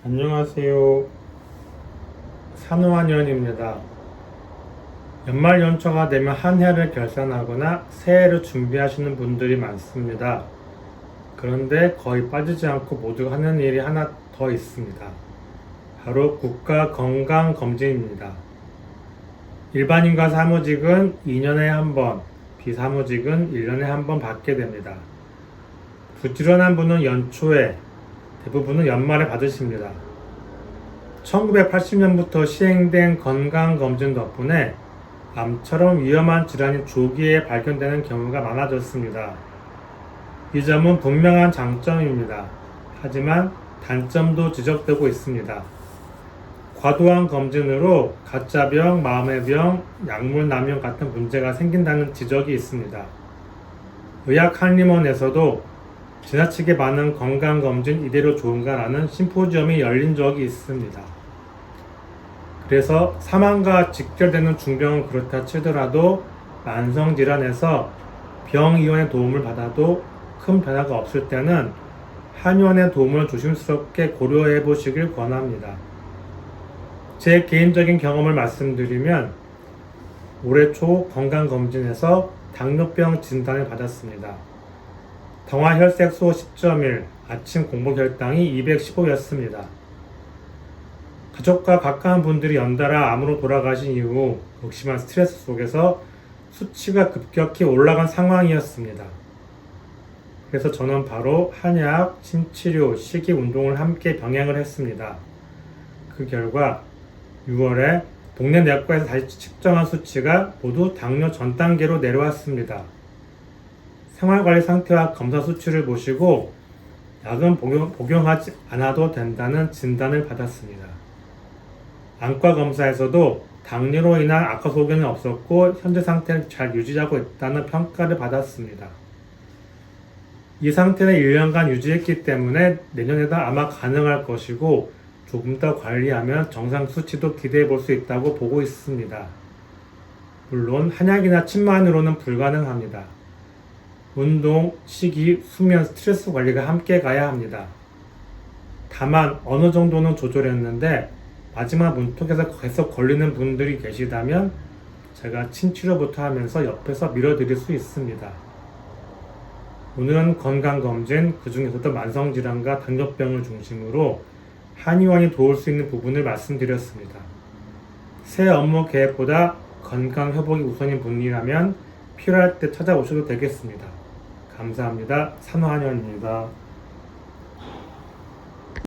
안녕하세요. 산호한의원입니다. 연말 연초가 되면 한 해를 결산하거나 새해를 준비하시는 분들이 많습니다. 그런데 거의 빠지지 않고 모두 하는 일이 하나 더 있습니다. 바로 국가 건강 검진입니다. 일반인과 사무직은 2년에 한 번, 비사무직은 1년에 한 번 받게 됩니다. 부지런한 분은 연초에, 대부분은 연말에 받으십니다. 1980년부터 시행된 건강검진 덕분에 암처럼 위험한 질환이 조기에 발견되는 경우가 많아졌습니다. 이 점은 분명한 장점입니다. 하지만 단점도 지적되고 있습니다. 과도한 검진으로 가짜병, 마음의 병, 약물 남용 같은 문제가 생긴다는 지적이 있습니다. 의학 한림원에서도 지나치게 많은 건강검진 이대로 좋은가라는 심포지엄이 열린 적이 있습니다. 그래서 사망과 직결되는 중병은 그렇다 치더라도 만성질환에서 병의원의 도움을 받아도 큰 변화가 없을 때는 한의원의 도움을 조심스럽게 고려해 보시길 권합니다. 제 개인적인 경험을 말씀드리면 올해 초 건강검진에서 당뇨병 진단을 받았습니다. 당화혈색소 10.1, 아침 공복 혈당이 215였습니다. 가족과 가까운 분들이 연달아 암으로 돌아가신 이후 극심한 스트레스 속에서 수치가 급격히 올라간 상황이었습니다. 그래서 저는 바로 한약, 침치료, 식이 운동을 함께 병행을 했습니다. 그 결과 6월에 동네 내과에서 다시 측정한 수치가 모두 당뇨 전 단계로 내려왔습니다. 생활관리 상태와 검사 수치를 보시고 약은 복용, 복용 하지 않아도 된다는 진단을 받았습니다. 안과 검사에서도 당뇨로 인한 악화 소견이 없었고 현재 상태는 잘 유지하고 있다는 평가를 받았습니다. 이 상태는 1년간 유지했기 때문에 내년에도 아마 가능할 것이고 조금 더 관리하면 정상 수치도 기대해 볼 수 있다고 보고 있습니다. 물론 한약이나 침만으로는 불가능합니다. 운동, 식이, 수면, 스트레스 관리가 함께 가야 합니다. 다만 어느 정도는 조절했는데 마지막 문턱에서 계속 걸리는 분들이 계시다면 제가 친치료부터 하면서 옆에서 밀어드릴 수 있습니다. 오늘은 건강검진, 그 중에서도 만성질환과 당뇨병을 중심으로 한의원이 도울 수 있는 부분을 말씀드렸습니다. 새 업무 계획보다 건강 회복이 우선인 분이라면 필요할 때 찾아오셔도 되겠습니다. 감사합니다. 산호한의원입니다.